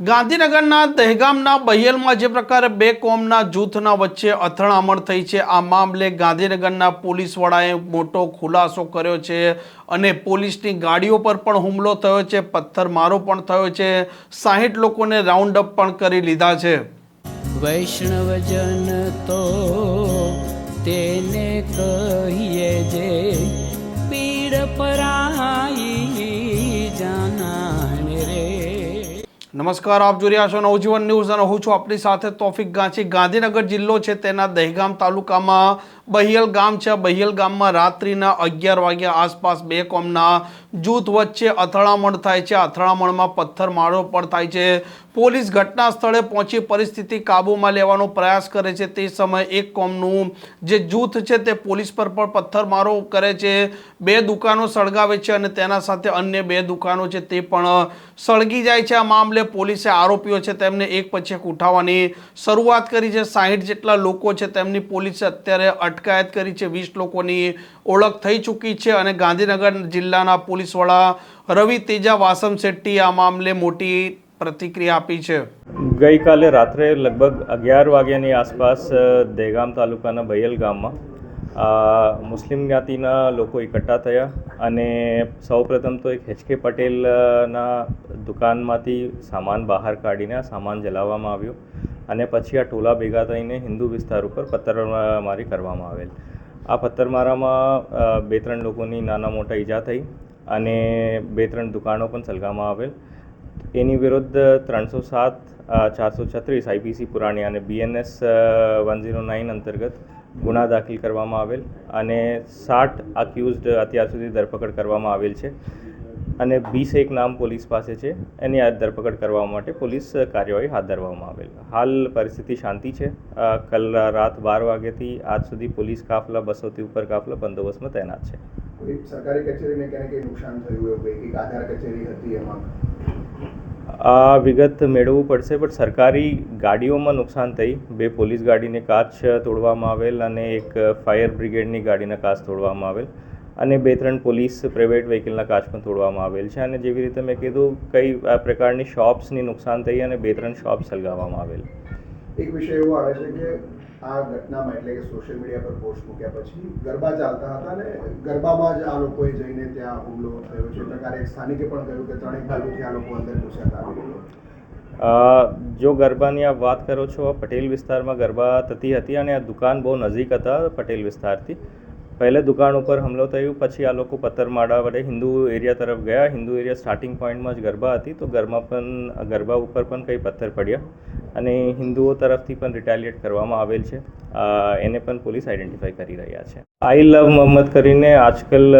ગાંધીનગરના દહેગામના બહિયલમાં જે પ્રકારે બે કોમના જૂથના વચ્ચે અથડામણ થઈ છે, આ મામલે ગાંધીનગરના પોલીસ વડાએ મોટો ખુલાસો કર્યો છે અને પોલીસની ગાડીઓ પર પણ હુમલો થયો છે, પથ્થરમારો પણ થયો છે, સાહીઠ લોકોને રાઉન્ડ અપ પણ કરી લીધા છે. વૈષ્ણવજન તો તેને કહીએ જે, પીડ પરાઈ નમસ્કાર, આપ જોઈ રહ્યા છો નવજીવન ન્યૂઝ અને હું છું આપણી સાથે તોફિક ગાંચી. ગાંધીનગર જિલ્લો છે તેના દહેગામ તાલુકામાં બહિયલ ગામ છે. બહિયલ ગામમાં રાત્રિના અગિયાર વાગ્યા આસપાસ બે કોમના જૂથ વચ્ચે અથડામણ થાય છે. અથડામણમાં પથ્થરમારો પણ થાય છે. પોલીસ ઘટના સ્થળે પહોંચી પરિસ્થિતિ કાબૂમાં લેવાનો પ્રયાસ કરે છે. તે સમયે એક કોમનું જે જૂથ છે તે પોલીસ પર પણ પથ્થરમારો કરે છે. બે દુકાનો સળગાવે છે અને તેના સાથે અન્ય બે દુકાનો છે તે પણ સળગી જાય છે. આ મામલે પોલીસે આરોપીઓ છે તેમને એક પછી એક ઉઠાવવાની શરૂઆત કરી છે. સાહીઠ જેટલા લોકો છે તેમની પોલીસે અત્યારે અટકાયત કરી છે. વીસ લોકોની ઓળખ થઈ ચૂકી છે અને ગાંધીનગર જિલ્લાના પોલીસ વડા રવિ તેજા વાસમ શેટ્ટી આ મામલે મોટી પ્રતિક્રિયા આપી છે. ગઈકાલે રાત્રે લગભગ અગિયાર વાગ્યાની આસપાસ દહેગામ તાલુકાના બૈયલ ગામમાં મુસ્લિમ જ્ઞાતિના લોકો એકઠા થયા અને સૌપ્રથમ તો એક એચકે પટેલના દુકાનમાંથી સામાન બહાર કાઢીને આ સામાન જલાવવામાં આવ્યો અને પછી આ ટોલા ભેગા થઈને હિન્દુ વિસ્તાર ઉપર પથ્થરમારી કરવામાં આવેલ. આ પથ્થરમારામાં બે ત્રણ લોકોની નાના મોટા ઈજા થઈ અને બે ત્રણ દુકાનો પણ સળગાવવામાં આવેલ. એની વિરુદ્ધ ત્રણસો સાત ચારસો છત્રીસ આઈપીસી પુરાણી અને બીએનએસ વન ઝીરો નાઇન અંતર્ગત ગુના દાખલ કરવામાં આવેલ અને સાઠ અક્યુઝડ અત્યાર સુધી ધરપકડ કરવામાં આવેલ છે. અને બીસ એક નામ પોલીસ પાસે છે. એની આ ધરપકડ કરવા માટે પોલીસ કાર્યવાહી હાથ ધરવામાં આવેલ. હાલ પરિસ્થિતિ શાંતિ છે. કલ રાત બાર વાગ્યાથી આજ સુધી પોલીસ કાફલા, બસોથી ઉપર કાફલા બંદોબસ્તમાં તૈનાત છે. સરકારી કચેરીને ક્યાંય કંઈ નુકસાન થયું હોય? કંઈક આધાર કચેરી હતી એમાં? આ વિગત મેળવવું પડશે બટ સરકારી ગાડીઓમાં નુકસાન થઈ. બે પોલીસ ગાડીને કાચ તોડવામાં આવેલ અને એક ફાયર બ્રિગેડની ગાડીના કાચ તોડવામાં આવેલ અને બે ત્રણ પોલીસ પ્રાઇવેટ વ્હીકલના કાચ પણ તોડવામાં આવેલ છે. અને જેવી રીતે મેં કીધું, કઈ આ પ્રકારની શોપ્સની નુકસાન થઈ અને બે ત્રણ શોપ સળગાવવામાં આવેલ. એક વિષય એવો આવે છે કે આ ઘટનામાં એટલે કે સોશિયલ મીડિયા પર પોસ્ટ મૂક્યા પછી ગરબા ચાલતા હતા અને ગરબામાં જ આ લોકોએ જઈને ત્યાં હુમલો થયો છે. પ્રકારે સ્થાનિકે પણ કહ્યું કે ત્રણેક બાજુથી આ લોકો અંદર ઘૂસ્યા જો ગરબાની આપ વાત કરો છો, પટેલ વિસ્તારમાં ગરબા થતી હતી અને આ દુકાન બહુ નજીક હતા પટેલ વિસ્તારથી. પહેલે દુકાન ઉપર હુમલો થયો, પછી આ લોકો પથ્થરમાળા વડે હિન્દુ એરિયા તરફ ગયા. હિન્દુ એરિયા સ્ટાર્ટિંગ પોઈન્ટમાં જ ગરબા હતી, તો ગરબા પણ, ગરબા ઉપર પણ કંઈ પથ્થર પડ્યા. અને હિન્દુઓ તરફથી પણ રિટાલિએટ કરવામાં આવેલ છે. એને પણ પોલીસ આઈડેન્ટિફાઈ કરી રહ્યા છે. આઈ લવ મોહમ્મદ કરીને આજકાલ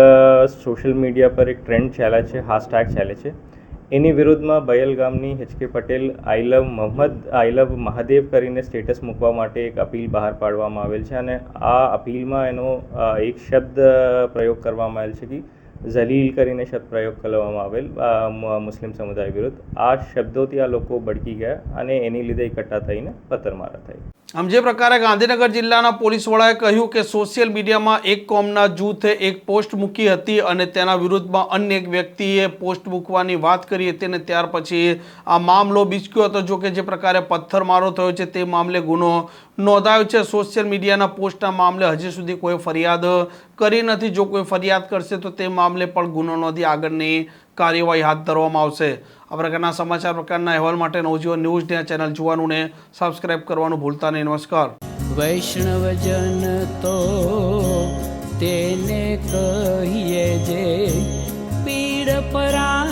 સોશિયલ મીડિયા પર એક ટ્રેન્ડ ચાલે છે હાશટેગ ચાલે છે. એની વિરુદ્ધમાં બયલ ગામની HK Patel, I love Mohammad, I love Mahadev કરીને સ્ટેટસ મૂકવા માટે એક અપીલ બહાર પાડવામાં આવેલ છે અને આ અપીલમાં એનો એક શબ્દ પ્રયોગ કરવામાં આવેલ છે કે ઝલીલ કરીને શબ્દ પ્રયોગ કરવામાં આવેલ મુસ્લિમ સમુદાય વિરુદ્ધ. આ શબ્દોથી આ લોકો ભડકી ગયા અને એની લીધે એકઠા થઈને પથ્થરમારા થઈ આમ જે પ્રકારે ગાંધીનગર જિલ્લાના પોલીસ વડાએ કહ્યું કે સોશિયલ મીડિયામાં એક કોમના જૂથે એક પોસ્ટ મૂકી હતી અને તેના વિરુદ્ધમાં અન્ય એક વ્યક્તિએ પોસ્ટ મૂકવાની વાત કરી હતી અને ત્યાર પછી આ મામલો બિચક્યો હતો. જો કે જે પ્રકારે પથ્થરમારો થયો છે તે મામલે ગુનો નોંધાયો છે. સોશિયલ મીડિયાના પોસ્ટના મામલે હજી સુધી કોઈ ફરિયાદ કરી નથી. જો કોઈ ફરિયાદ કરશે તો તે મામલે પણ ગુનો નોંધી આગળની કાર્યવાહી હાથ ધરવામાં આવશે. આ પ્રકારના સમાચાર, પ્રકારના અહેવાલ માટે નવજીવન ન્યૂઝ ચેનલ જોવાનું ને સબસ્ક્રાઇબ કરવાનું ભૂલતા નહીં. નમસ્કાર. વૈષ્ણવજન તો તેને કહીએ જે પીડ પરા